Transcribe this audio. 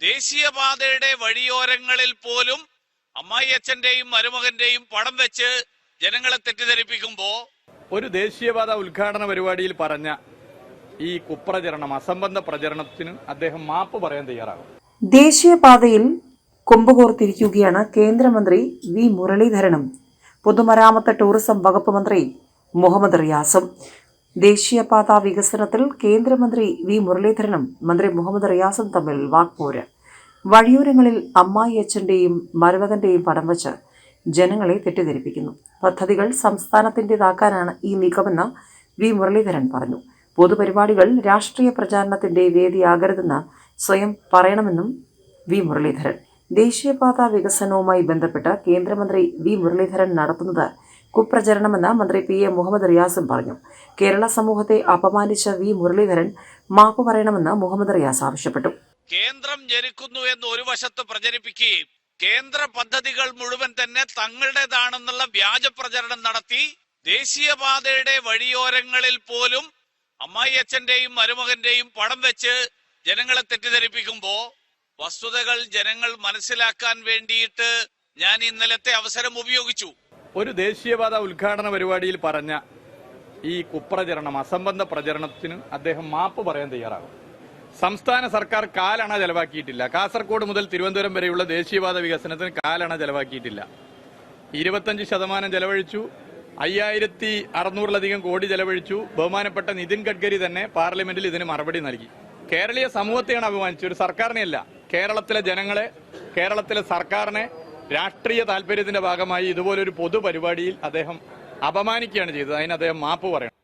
ദേശീയപാതയുടെ വഴിയോരങ്ങളിൽ പോലും അമ്മായി അച്ഛന്റെയും മരുമകന്റെയും പടം വെച്ച് ജനങ്ങളെ തെറ്റിദ്ധരിപ്പിക്കുമ്പോ ഒരു ദേശീയപാത ഉദ്ഘാടന പരിപാടിയിൽ പറഞ്ഞ ഈ കുപ്രചരണം അസംബന്ധ പ്രചരണത്തിന് അദ്ദേഹം മാപ്പ് പറയാൻ തയ്യാറാകും. ദേശീയപാതയിൽ കൊമ്പുകോർത്തിരിക്കുകയാണ് കേന്ദ്രമന്ത്രി വി മുരളീധരനും. പൊതുമരാമത്ത് ടൂറിസം വകുപ്പ് മന്ത്രി മുഹമ്മദ് റിയാസും. ദേശീയപാത വികസനത്തിൽ കേന്ദ്രമന്ത്രി വി മുരളീധരനും മന്ത്രി മുഹമ്മദ് റിയാസും തമ്മിൽ വാക്പോര്. വഴിയോരങ്ങളിൽ അമ്മായി അച്ഛന്റെയും മരുമകന്റെയും പടം വച്ച് ജനങ്ങളെ തെറ്റിദ്ധരിപ്പിക്കുന്നു. പദ്ധതികൾ സംസ്ഥാനത്തിന്റെതാക്കാനാണ് ഈ നീക്കമെന്ന് വി മുരളീധരൻ പറഞ്ഞു. പൊതുപരിപാടികൾ രാഷ്ട്രീയ പ്രചാരണത്തിന്റെ വേദിയാകരുതെന്ന് സ്വയം പറയണമെന്നും വി മുരളീധരൻ. ദേശീയപാത വികസനവുമായി ബന്ധപ്പെട്ട് കേന്ദ്രമന്ത്രി വി മുരളീധരൻ നടത്തുന്നത് കുപ്രചരണമെന്ന് മന്ത്രി പി എ മുഹമ്മദ് റിയാസും പറഞ്ഞു. കേരള സമൂഹത്തെ അപമാനിച്ച വി. മുരളീധരൻ മാപ്പ് പറയണമെന്ന് മുഹമ്മദ് റിയാസ് ആവശ്യപ്പെട്ടു. കേന്ദ്രം ജനിക്കുന്നു എന്ന് ഒരു വശത്ത് പ്രചരിപ്പിക്കുകയും കേന്ദ്ര പദ്ധതികൾ മുഴുവൻ തന്നെ തങ്ങളുടേതാണെന്നുള്ള വ്യാജ പ്രചരണം നടത്തി ദേശീയപാതയുടെ വഴിയോരങ്ങളിൽ പോലും അമ്മായിയച്ഛന്റെയും മരുമകന്റെയും പടം വെച്ച് ജനങ്ങളെ തെറ്റിദ്ധരിപ്പിക്കുമ്പോ വസ്തുതകൾ ജനങ്ങൾ മനസ്സിലാക്കാൻ വേണ്ടിയിട്ട് ഞാൻ ഇന്നലത്തെ അവസരം ഉപയോഗിച്ചു. ഒരു ദേശീയപാത ഉദ്ഘാടന പരിപാടിയിൽ പറഞ്ഞ ഈ കുപ്രചരണം അസംബന്ധ പ്രചരണത്തിന് അദ്ദേഹം മാപ്പ് പറയാൻ തയ്യാറാകും. സംസ്ഥാന സർക്കാർ കാലണ ചെലവാക്കിയിട്ടില്ല. കാസർഗോഡ് മുതൽ തിരുവനന്തപുരം വരെയുള്ള ദേശീയപാത വികസനത്തിന് കാലണ ചെലവാക്കിയിട്ടില്ല. ഇരുപത്തഞ്ച് ശതമാനം ചെലവഴിച്ചു. അയ്യായിരത്തി അറുന്നൂറിലധികം കോടി ചെലവഴിച്ചു. ബഹുമാനപ്പെട്ട നിതിൻ ഗഡ്കരി തന്നെ പാർലമെന്റിൽ ഇതിന് മറുപടി നൽകി. കേരളീയ സമൂഹത്തെയാണ് അപമാനിച്ചത്. ഒരു സർക്കാരിനെയല്ല. കേരളത്തിലെ ജനങ്ങളെ കേരളത്തിലെ സർക്കാരിനെ രാഷ്ട്രീയ താല്പര്യത്തിന്റെ ഭാഗമായി ഇതുപോലൊരു പൊതുപരിപാടിയിൽ അദ്ദേഹം അപമാനിക്കുകയാണ് ചെയ്തത്. അതിന് അദ്ദേഹം മാപ്പ് പറയണം